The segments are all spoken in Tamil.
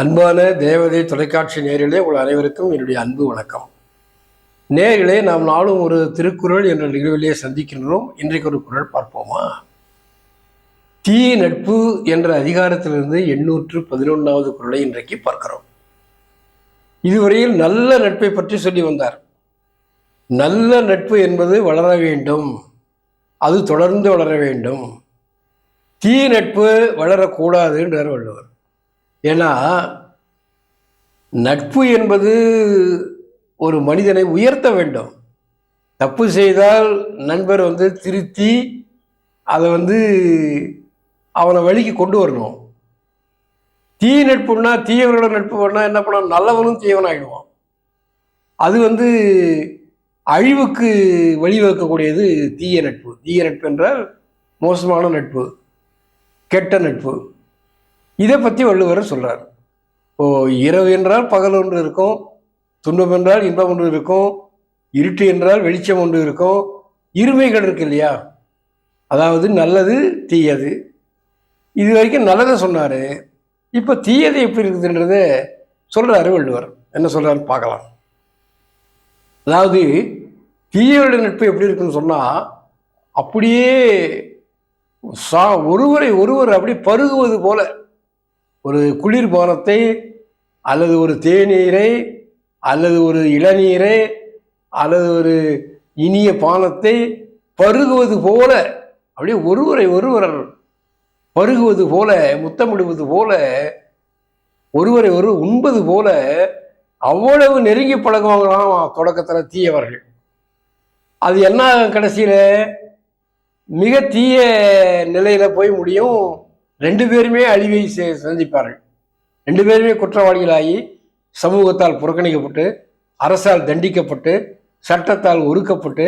அன்பான தேவதை தொலைக்காட்சி நேரிலே உங்கள் அனைவருக்கும் என்னுடைய அன்பு வணக்கம். நேரிலே நாம் நாளும் ஒரு திருக்குறள் என்ற நிகழ்விலே சந்திக்கின்றோம். இன்றைக்கு ஒரு குரல் பார்ப்போமா? தீ நட்பு என்ற அதிகாரத்திலிருந்து எண்ணூற்று பதினொன்றாவது குரலை இன்றைக்கு பார்க்கிறோம். இதுவரையில் நல்ல நட்பை பற்றி சொல்லி வந்தார். நல்ல நட்பு என்பது வளர வேண்டும். அது தொடர்ந்து வளர வேண்டும். தீ நட்பு வளரக்கூடாதுன்றார் வள்ளுவர். ஏன்னா நட்பு என்பது ஒரு மனிதனை உயர்த்த வேண்டும். தப்பு செய்தால் நண்பர் வந்து திருத்தி அதை வந்து அவனை வழிக்கு கொண்டு வரணும். தீ நட்புன்னா தீயவர்களோட நட்பு பண்ணால் என்ன பண்ண நல்லவனும் தீயவனாகிடுவான் அது வந்து அழிவுக்கு வழிவகுக்கக்கூடியது தீய நட்பு. தீய நட்பு என்றால் மோசமான நட்பு கெட்ட நட்பு. இதை பற்றி வள்ளுவர் சொல்கிறார் ஓ இரவு என்றால் பகல் ஒன்று இருக்கும் துன்பம் என்றால் இன்பம் ஒன்று இருக்கும் இருட்டு என்றால் வெளிச்சம் ஒன்று இருக்கும் இருமைகள் இருக்கு இல்லையா? அதாவது நல்லது தீயது. இது வரைக்கும் நல்லதை சொன்னார். இப்போ தீயது எப்படி இருக்குதுன்றத சொல்கிறாரு வள்ளுவர். என்ன சொல்கிறாருன்னு பார்க்கலாம். அதாவது தீயவருடைய நட்பு எப்படி இருக்குன்னு சொன்னால் அப்படியே சா ஒருவரை ஒருவர் அப்படியே பருகுவது போல ஒரு குளிர்பானத்தை அல்லது ஒரு தேநீரை அல்லது ஒரு இளநீரை அல்லது ஒரு இனிய பானத்தை பருகுவது போல அப்படியே ஒருவரை ஒருவர் பருகுவது போல முத்தமிடுவது போல ஒருவரை ஒரு உண்பது போல அவ்வளவு நெருங்கி பழகுவாங்களாம் தொடக்கத்தில் தீயவர்கள். அது என்ன கடைசியில்? மிக தீய நிலையில் போய் முடியும். ரெண்டு பேருமே அழிவை சந்திப்பார்கள். ரெண்டு பேருமே குற்றவாளிகளாகி சமூகத்தால் புறக்கணிக்கப்பட்டு அரசால் தண்டிக்கப்பட்டு சட்டத்தால் ஒடுக்கப்பட்டு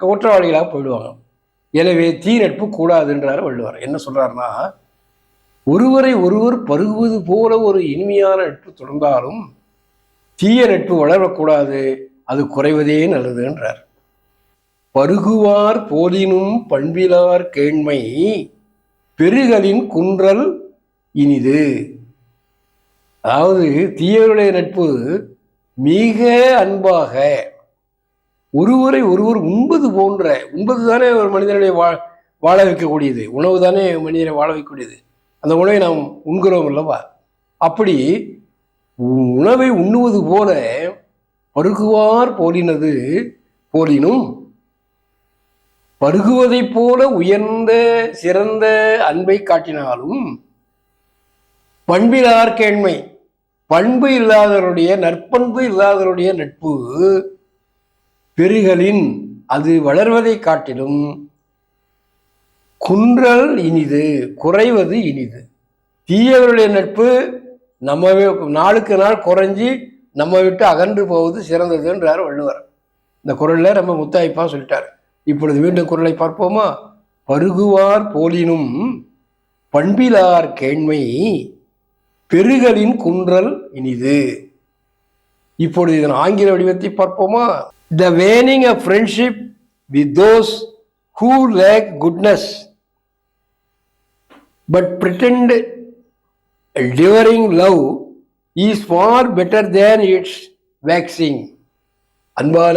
குற்றவாளிகளாக போயிடுவாங்க. எனவே தீ நட்பு கூடாதுன்றார் வள்ளுவர். என்ன சொல்றாருன்னா ஒருவரை ஒருவர் பருகுவது போல ஒரு இனிமையான நட்பு தொடர்ந்தாலும் தீய நட்பு வளரக்கூடாது அது குறைவதே நல்லதுன்றார். பருகுவார் போலினும் பண்பிலார் கேண்மை பெருகலின் குன்றல் இனிது. அதாவது தீயவருடைய நட்பு மிக அன்பாக ஒருவரை ஒருவர் உண்பது போன்ற உண்பது தானே ஒரு மனிதனுடைய வா வாழ வைக்கக்கூடியது. உணவு தானே மனிதனை வாழ வைக்கக்கூடியது. அந்த உணவை நாம் உண்கிறோம் அல்லவா? அப்படி உணவை உண்ணுவது போல பருகுவார் போலினது போலினும் பருகுவதைப் போல உயர்ந்த சிறந்த அன்பை காட்டினாலும் பண்பிலார் கேண்மை பண்பு இல்லாதவருடைய நற்பண்பு இல்லாதவருடைய நட்பு பெருகலின் அது வளர்வதை காட்டிலும் குன்றல் இனிது குறைவது இனிது. தீயவருடைய நட்பு நம்ம நாளுக்கு நாள் குறைஞ்சி நம்ம விட்டு அகன்று போவது சிறந்ததுன்றார் வள்ளுவர். இந்த குரலில் ரொம்ப முத்தாய்ப்பாக சொல்லிட்டார். இப்பொழுது மீண்டும் குரலை பார்ப்போமா? பருகுவார் போலினும் பண்பிலார் கேண்மை பெருகலின் குன்றல் இனிது. இப்பொழுது இதன் ஆங்கில வடிவத்தை பார்ப்போமா? The waning a friendship with those who lack goodness but brilliant devouring love is far better than its waxing அன்பான